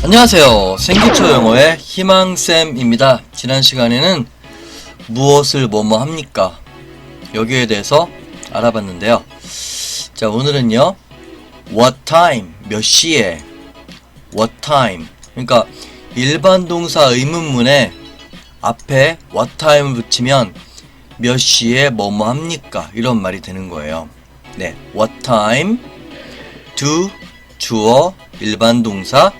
안녕하세요. 생기초 영어의 희망쌤입니다. 지난 시간에는 무엇을 뭐뭐 합니까? 여기에 대해서 알아봤는데요. 자, 오늘은요. What time? 몇 시에? What time? 그러니까 일반 동사 의문문에 앞에 what time을 붙이면 몇 시에 뭐뭐 합니까? 이런 말이 되는 거예요. 네. What time? do 주어 일반 동사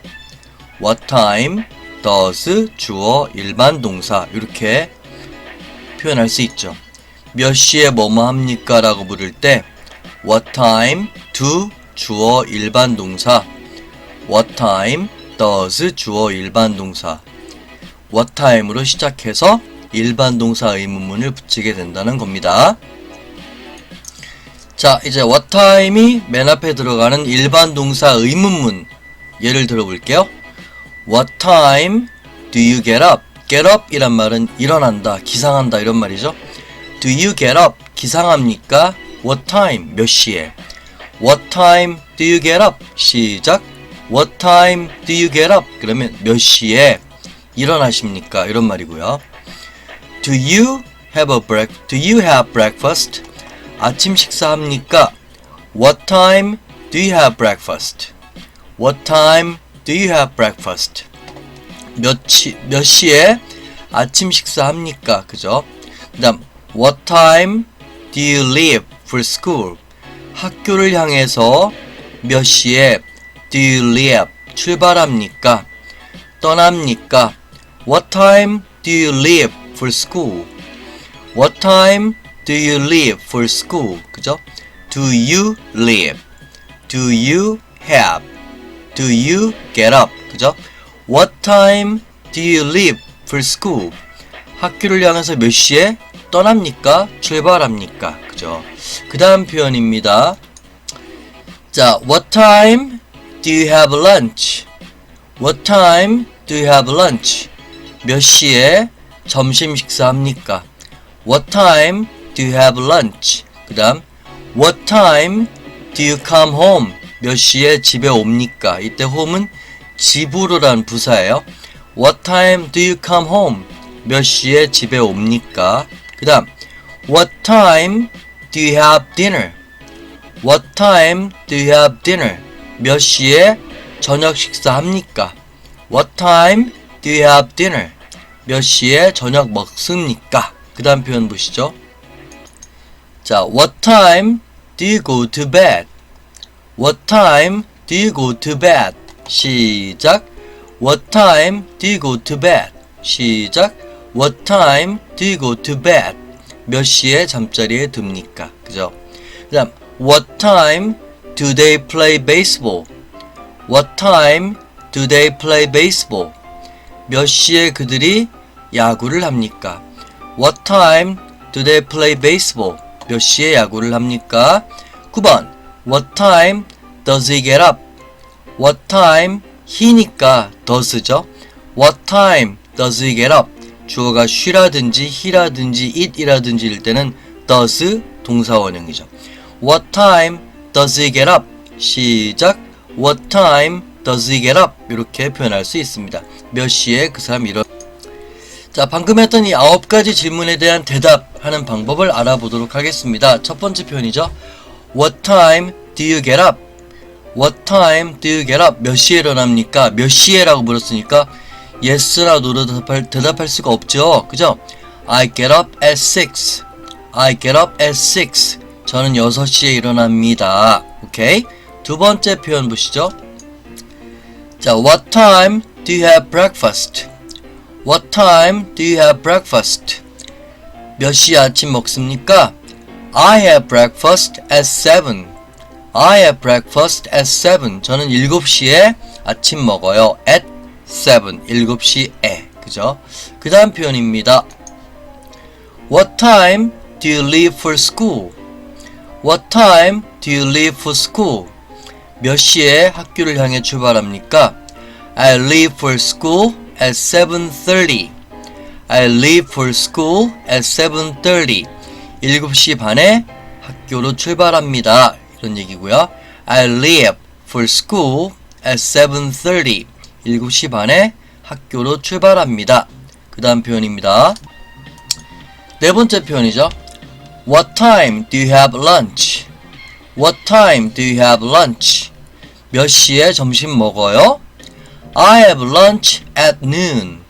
What time does 주어 일반 동사 이렇게 표현할 수 있죠. 몇 시에 뭐뭐 합니까? 라고 물을 때 What time do 주어 일반 동사 What time does 주어 일반 동사 What time으로 시작해서 일반 동사 의문문을 붙이게 된다는 겁니다. 자, 이제 what time이 맨 앞에 들어가는 일반 동사 의문문 예를 들어 볼게요. What time do you get up? get up 이란 말은 일어난다, 기상한다 이런 말이죠. Do you get up? 기상합니까? What time? 몇 시에? What time do you get up? 시작. What time do you get up? 그러면 몇 시에 일어나십니까? 이런 말이고요. Do you have a break? Do you have breakfast? 아침 식사합니까? What time do you have breakfast? What time do you have breakfast? 몇, 시, 몇 시에 아침 식사합니까? 그죠? 그 다음, What time do you leave for school? 학교를 향해서 몇 시에 do you leave? 출발합니까? 떠납니까? What time do you leave for school? What time do you leave for school? 그죠? Do you leave? Do you have? Do you get up? 그죠? What time do you leave for school? 학교를 향해서 몇 시에 떠납니까? 출발합니까? 그죠? 그 다음 표현입니다. 자, what time do you have lunch? What time do you have lunch? 몇 시에 점심 식사합니까? What time do you have lunch? 그 다음, what time do you come home? 몇 시에 집에 옵니까? 이때 home은 집으로란 부사예요. What time do you come home? 몇 시에 집에 옵니까? 그 다음, what time do you have dinner? What time do you have dinner? 몇 시에 저녁 식사합니까? What time do you have dinner? 몇 시에 저녁 먹습니까? 그 다음 표현 보시죠. 자, what time do you go to bed? What time do you go to bed? 시작. What time do you go to bed? 시작. What time do you go to bed? 몇 시에 잠자리에 듭니까? 그죠? 그 다음, What time do they play baseball? What time do they play baseball? 몇 시에 그들이 야구를 합니까? What time do they play baseball? 몇 시에 야구를 합니까? 9번 What time does he get up? What time he니까 does죠. What time does he get up? 주어가 she라든지 he라든지 it이라든지 일 때는 does 동사원형이죠. What time does he get up? 시작. What time does he get up? 이렇게 표현할 수 있습니다. 몇 시에 그 사람이 일어 자, 방금 했던 이 아홉 가지 질문에 대한 대답하는 방법을 알아보도록 하겠습니다. 첫 번째 표현이죠. What time do you get up? What time do you get up? 몇 시에 일어납니까? 몇 시에 라고 물었으니까 yes나 no로 대답할, 대답할 수가 없죠. 그죠? I get up at 6. I get up at 6. 저는 6시에 일어납니다. 오케이? 두 번째 표현 보시죠. 자, what time do you have breakfast? What time do you have breakfast? 몇 시에 아침 먹습니까? I have breakfast at 7. I have breakfast at 7. 저는 7시에 아침 먹어요. at 7. 7시에. 그죠? 그 다음 표현입니다. What time do you leave for school? What time do you leave for school? 몇 시에 학교를 향해 출발합니까? I leave for school at 7.30. I leave for school at 7.30. 7시 반에 학교로 출발합니다. 이런 얘기고요. I leave for school at 7.30. 7시 반에 학교로 출발합니다. 그 다음 표현입니다. 네 번째 표현이죠. What time do you have lunch? What time do you have lunch? 몇 시에 점심 먹어요? I have lunch at noon.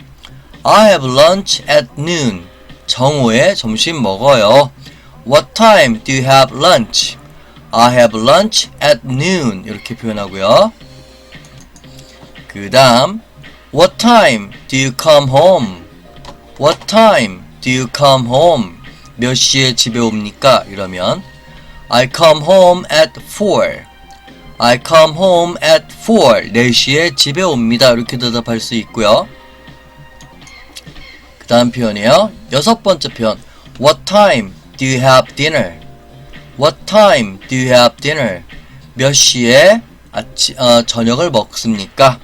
I have lunch at noon. 정오에 점심 먹어요. What time do you have lunch? I have lunch at noon. 이렇게 표현하고요. 그 다음 What time do you come home? What time do you come home? 몇 시에 집에 옵니까? 이러면 I come home at 4. I come home at 4. 4시에 집에 옵니다. 이렇게 대답할 수 있고요. 그 다음 표현이에요. 여섯 번째 표현. What time do you have dinner? What time do you have dinner? 몇 시에 아치, 어, 저녁을 먹습니까?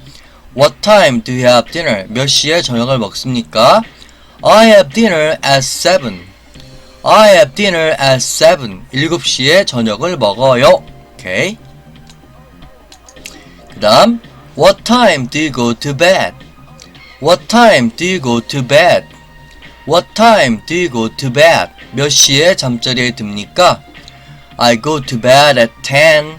What time do you have dinner? 몇 시에 저녁을 먹습니까? I have dinner at 7. I have dinner at 7. 7시에 저녁을 먹어요. 오케이. 그 다음 What time do you go to bed? What time do you go to bed? What time do you go to bed? 몇 시에 잠자리에 듭니까? I go to bed at 10.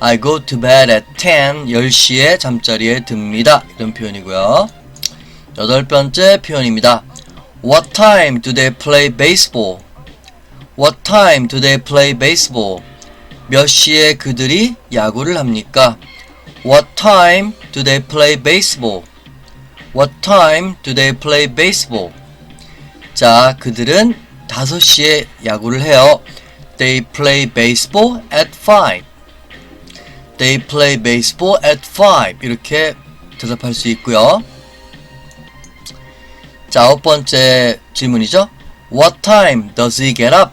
I go to bed at 10. 10시에 잠자리에 듭니다. 이런 표현이고요. 여덟 번째 표현입니다. What time do they play baseball? What time do they play baseball? 몇 시에 그들이 야구를 합니까? What time do they play baseball? What time do they play baseball? 자, 그들은 5시에 야구를 해요. They play baseball at 5. They play baseball at 5. 이렇게 대답할 수 있고요. 자, 아홉 번째 질문이죠. What time does he get up?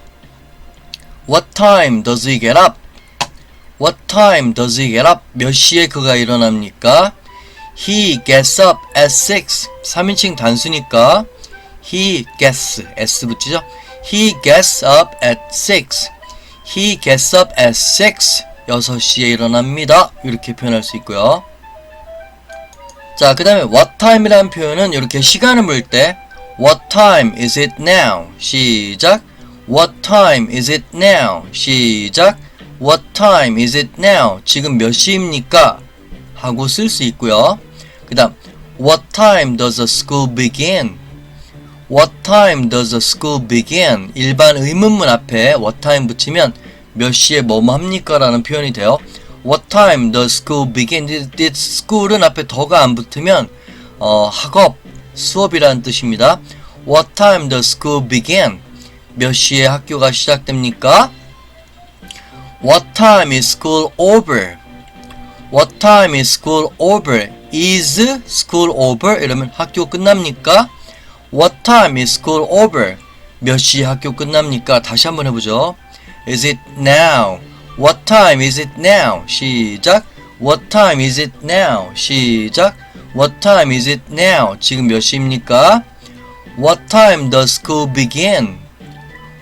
What time does he get up? What time does he get up? 몇 시에 그가 일어납니까? He gets up at 6. 3인칭 단수니까 he gets s 붙이죠. He gets up at 6. He gets up at 6. 6시에 일어납니다. 이렇게 표현할 수 있고요. 자, 그 다음에 what time이라는 표현은 이렇게 시간을 물 때 what time is it now? 시작. what time is it now? 시작. what time is it now? 지금 몇 시입니까? 하고 쓸 수 있고요. 그 다음 what time does the school begin? What time does the school begin? 일반 의문문 앞에 what time 붙이면 몇 시에 뭐뭐 합니까? 라는 표현이 돼요. What time does school begin? This school은 앞에 더가 안 붙으면 어, 학업, 수업이라는 뜻입니다. What time does school begin? 몇 시에 학교가 시작됩니까? What time is school over? What time is school over? Is school over? 이러면 학교 끝납니까? What time is school over? 몇 시에 학교 끝납니까? 다시 한번 해보죠. Is it now? What time is it now? 시작. What time is it now? 시작. What time is it now? 지금 몇 시입니까? What time does school begin?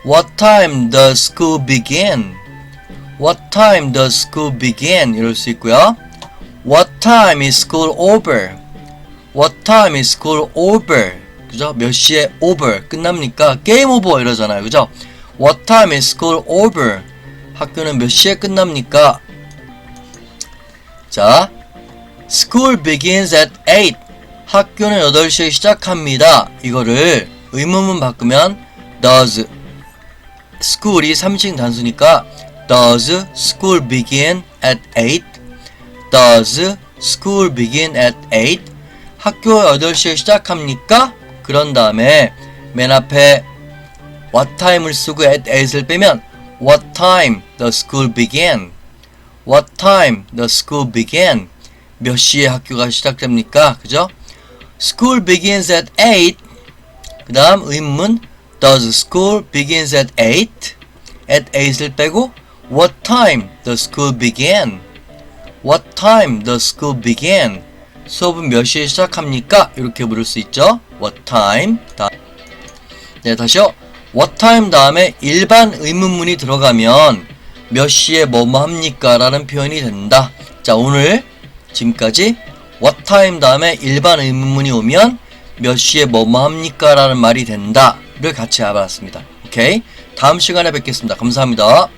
What time does school begin? What time does school begin? 이럴 수 있고요. What time is school over? What time is school over? 그죠? 몇 시에 over 끝납니까? 게임 오버 이러잖아요. 그죠? What time is school over? 학교는 몇 시에 끝납니까? 자, school begins at 8. 학교는 8시에 시작합니다. 이거를 의문문 바꾸면 does school이 3인 단수니까 does school begin at 8? does school begin at 8? 학교 8시에 시작합니까? 그런 다음에 맨 앞에 what time을 쓰고 at 8을 빼면 what time the school began? what time the school began? 몇 시에 학교가 시작됩니까? 그죠? school begins at 8. 그 다음 의문 does school begins at 8? at 8을 빼고 what time the school began? what time the school began? 수업은 몇 시에 시작합니까? 이렇게 물을 수 있죠. What time? 다. 네, 다시요. what time 다음에 일반 의문문이 들어가면 몇 시에 뭐뭐 합니까? 라는 표현이 된다. 자, 오늘 지금까지 what time 다음에 일반 의문문이 오면 몇 시에 뭐뭐 합니까? 라는 말이 된다를 같이 알아봤습니다. 오케이? 다음 시간에 뵙겠습니다. 감사합니다.